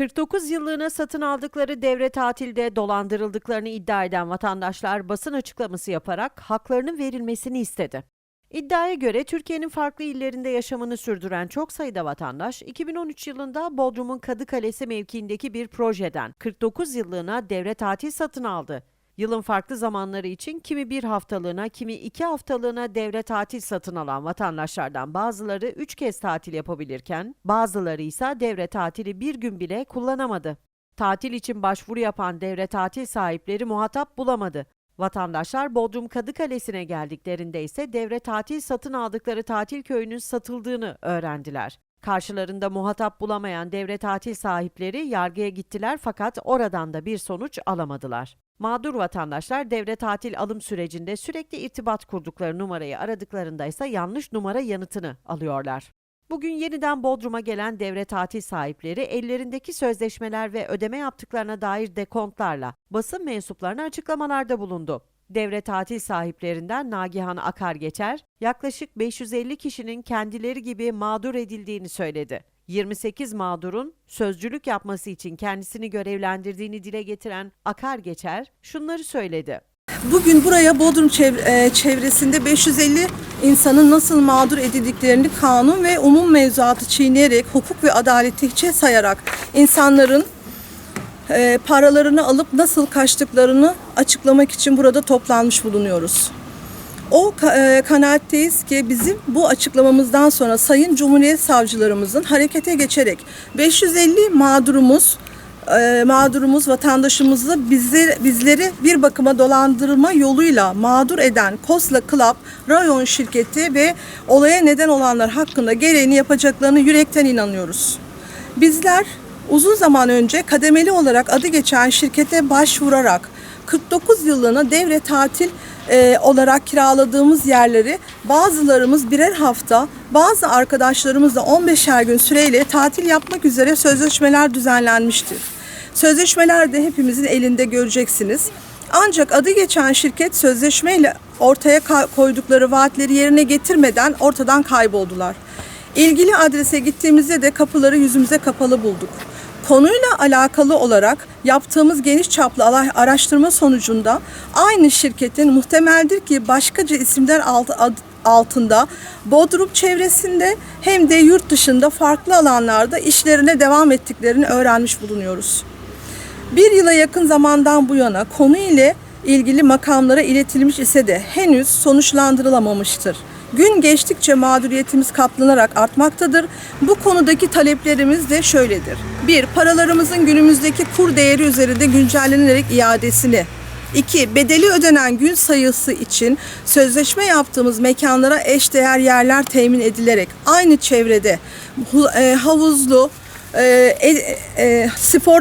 49 yıllığına satın aldıkları devre tatilde dolandırıldıklarını iddia eden vatandaşlar basın açıklaması yaparak haklarının verilmesini istedi. İddiaya göre Türkiye'nin farklı illerinde yaşamını sürdüren çok sayıda vatandaş 2013 yılında Bodrum'un Kadıkalesi mevkiindeki bir projeden 49 yıllığına devre tatil satın aldı. Yılın farklı zamanları için kimi bir haftalığına, kimi iki haftalığına devre tatil satın alan vatandaşlardan bazıları üç kez tatil yapabilirken, bazıları ise devre tatili bir gün bile kullanamadı. Tatil için başvuru yapan devre tatil sahipleri muhatap bulamadı. Vatandaşlar Bodrum Kadıkalesi'ne geldiklerinde ise devre tatil satın aldıkları tatil köyünün satıldığını öğrendiler. Karşılarında muhatap bulamayan devre tatil sahipleri yargıya gittiler fakat oradan da bir sonuç alamadılar. Mağdur vatandaşlar devre tatil alım sürecinde sürekli irtibat kurdukları numarayı aradıklarında ise yanlış numara yanıtını alıyorlar. Bugün yeniden Bodrum'a gelen devre tatil sahipleri ellerindeki sözleşmeler ve ödeme yaptıklarına dair dekontlarla basın mensuplarına açıklamalarda bulundu. Devre tatil sahiplerinden Nagihan Akar geçer, yaklaşık 550 kişinin kendileri gibi mağdur edildiğini söyledi. 28 mağdurun sözcülük yapması için kendisini görevlendirdiğini dile getiren Akar geçer şunları söyledi. Bugün buraya Bodrum e, çevresinde 550 insanın nasıl mağdur edildiklerini kanun ve umum mevzuatı çiğneyerek, hukuk ve adaleti hiçe sayarak insanların e, paralarını alıp nasıl kaçtıklarını açıklamak için burada toplanmış bulunuyoruz. O e, kanaatteyiz ki bizim bu açıklamamızdan sonra Sayın Cumhuriyet Savcılarımızın harekete geçerek 550 mağdurumuz e, mağdurumuz vatandaşımızı bizleri, bizleri bir bakıma dolandırma yoluyla mağdur eden Kosla Club rayon şirketi ve olaya neden olanlar hakkında gereğini yapacaklarını yürekten inanıyoruz. Bizler uzun zaman önce kademeli olarak adı geçen şirkete başvurarak 49 yıllığına devre tatil e, olarak kiraladığımız yerleri bazılarımız birer hafta, bazı arkadaşlarımız da 15'er gün süreyle tatil yapmak üzere sözleşmeler düzenlenmiştir. Sözleşmeler de hepimizin elinde göreceksiniz. Ancak adı geçen şirket sözleşmeyle ortaya koydukları vaatleri yerine getirmeden ortadan kayboldular. İlgili adrese gittiğimizde de kapıları yüzümüze kapalı bulduk. Konuyla alakalı olarak yaptığımız geniş çaplı araştırma sonucunda aynı şirketin muhtemeldir ki başkaca isimler altında Bodrum çevresinde hem de yurt dışında farklı alanlarda işlerine devam ettiklerini öğrenmiş bulunuyoruz. Bir yıla yakın zamandan bu yana konu ile ilgili makamlara iletilmiş ise de henüz sonuçlandırılamamıştır. Gün geçtikçe mağduriyetimiz katlanarak artmaktadır. Bu konudaki taleplerimiz de şöyledir. 1. Paralarımızın günümüzdeki kur değeri üzerinde güncellenerek iadesini 2. Bedeli ödenen gün sayısı için sözleşme yaptığımız mekanlara eşdeğer yerler temin edilerek aynı çevrede e, havuzlu, e, e, spor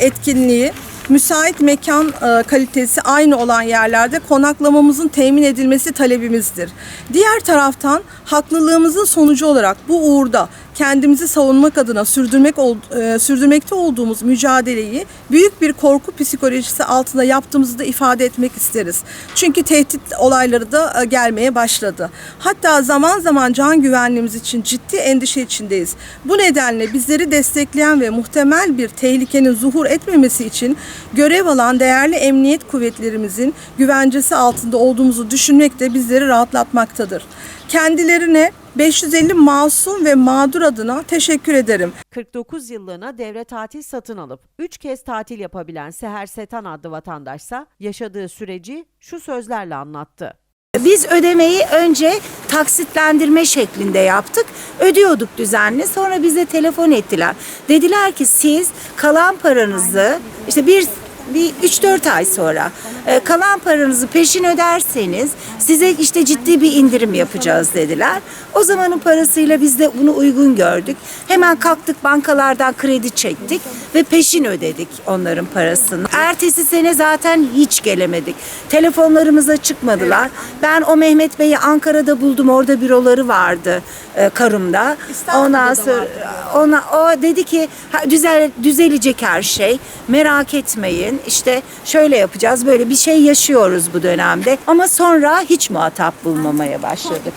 etkinliği, müsait mekan e, kalitesi aynı olan yerlerde konaklamamızın temin edilmesi talebimizdir. Diğer taraftan haklılığımızın sonucu olarak bu uğurda kendimizi savunmak adına sürdürmek e, sürdürmekte olduğumuz mücadeleyi büyük bir korku psikolojisi altında yaptığımızı da ifade etmek isteriz. Çünkü tehdit olayları da e, gelmeye başladı. Hatta zaman zaman can güvenliğimiz için ciddi endişe içindeyiz. Bu nedenle bizleri destekleyen ve muhtemel bir tehlikenin zuhur etmemesi için görev alan değerli emniyet kuvvetlerimizin güvencesi altında olduğumuzu düşünmek de bizleri rahatlatmaktadır. Kendilerine 550 masum ve mağdur adına teşekkür ederim. 49 yıllığına devre tatil satın alıp 3 kez tatil yapabilen Seher Setan adlı vatandaşsa yaşadığı süreci şu sözlerle anlattı. Biz ödemeyi önce taksitlendirme şeklinde yaptık. Ödüyorduk düzenli. Sonra bize telefon ettiler. Dediler ki siz kalan paranızı işte bir bir 3-4 ay sonra e, kalan paranızı peşin öderseniz size işte ciddi bir indirim yapacağız dediler. O zamanın parasıyla biz de bunu uygun gördük. Hemen kalktık bankalardan kredi çektik ve peşin ödedik onların parasını. Ertesi sene zaten hiç gelemedik. Telefonlarımıza çıkmadılar. Ben o Mehmet Bey'i Ankara'da buldum. Orada büroları vardı e. İstanbul'da Ondan da sonra ona o dedi ki "Ha, düzel düzelecek her şey. Merak etmeyin. İşte şöyle yapacağız. Böyle bir şey yaşıyoruz bu dönemde. Ama sonra hiç muhatap bulmamaya başladık.